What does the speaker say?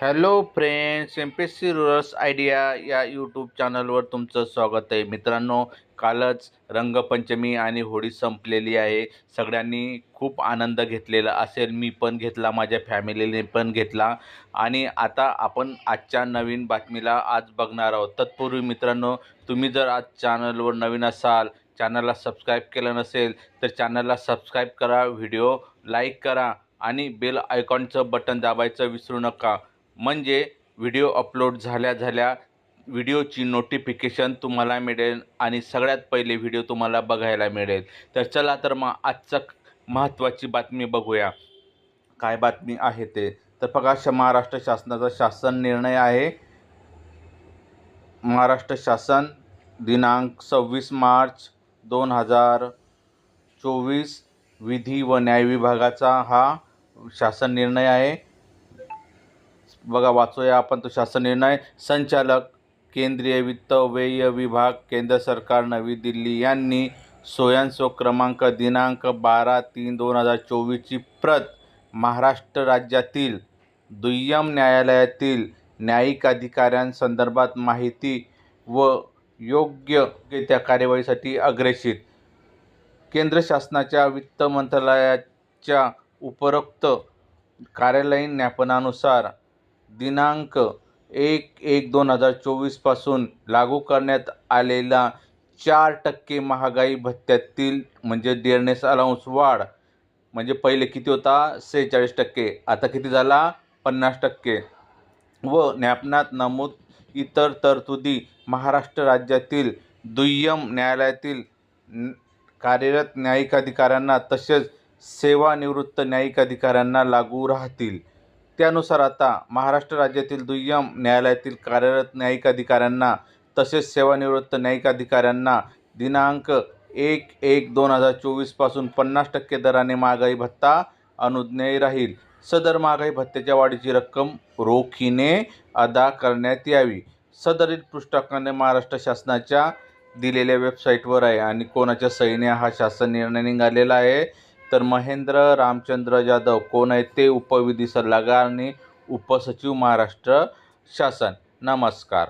Hello friends M P S C rurals idea या YouTube चॅनलवर तुमचं स्वागत आहे. मित्रांनो कालच रंगपंचमी आणि होळी संपलेली आहे. सगळ्यांनी खूप आनंद घेतलेला असेल. मी पण घेतला माझ्या फॅमिलीने पण घेतला. आणि आता आपण आजच्या नवीन बातमीला आज बघणार आहोत. तत्पूर्वी मित्रांनो तुम्ही जर आज चॅनलवर नवीन असाल चॅनलला सबस्क्राईब केलं नसेल तर चॅनलला सबस्क्राईब करा व्हिडिओ लाईक करा आणि बेल आयकॉनचं बटन दाबायचं विसरू नका. म्हणजे व्हिडिओ अपलोड झाल्या झाल्या व्हिडिओची नोटिफिकेशन तुम्हाला मिळेल आणि सगळ्यात पहिले व्हिडिओ तुम्हाला बघायला मिळेल. तर चला तर मग आजचं महत्त्वाची बातमी बघूया. काय बातमी आहे ते? तर प्रकाश महाराष्ट्र शासनाचा शासन निर्णय आहे. महाराष्ट्र शासन दिनांक सव्वीस मार्च दोन हजार चोवीस विधी व न्याय विभागाचा हा शासन निर्णय आहे. बघा वाचूया आपण तो शासन निर्णय. संचालक केंद्रीय वित्त व्यय विभाग केंद्र सरकार नवी दिल्ली यांनी सोयांसो क्रमांक दिनांक बारा तीन दोन हजार चोवीसची प्रत महाराष्ट्र राज्यातील दुय्यम न्यायालयातील न्यायिक अधिकाऱ्यांसंदर्भात माहिती व योग्य त्या कार्यवाहीसाठी अग्रेषित. केंद्र शासनाच्या वित्त मंत्रालयाच्या उपरोक्त कार्यालयीन ज्ञापनानुसार दिनांक एक एक दोन हजार चोवीसपासून लागू करण्यात आलेला चार टक्के महागाई भत्त्यातील म्हणजे डिअरनेस अलाउन्स वाढ म्हणजे पहिले किती होता? सेहेचाळीस टक्के. आता किती झाला? पन्नास टक्के. व ज्ञापनात नमूद इतर तरतुदी महाराष्ट्र राज्यातील दुय्यम न्यायालयातील कार्यरत न्यायिक अधिकाऱ्यांना तसेच सेवानिवृत्त न्यायिक अधिकाऱ्यांना लागू राहतील. त्यानुसार आता महाराष्ट्र राज्यातील दुय्यम न्यायालयातील कार्यरत न्यायिक अधिकाऱ्यांना तसेच सेवानिवृत्त न्यायिक अधिकाऱ्यांना दिनांक एक एक दोन हजार चोवीसपासून पन्नास टक्के दराने महागाई भत्ता अनुज्ञेय राहील. सदर महागाई भत्त्याच्या वाढीची रक्कम रोखीने अदा करण्यात यावी. सदरील पृष्ठाकाने महाराष्ट्र शासनाच्या दिलेल्या वेबसाईटवर आहे. आणि कोणाच्या सहीने हा शासन निर्णय निघालेला आहे? तर महेंद्र रामचंद्र जाधव कोण आहेत ते उपविधी सल्लागार आणि उपसचिव महाराष्ट्र शासन. नमस्कार.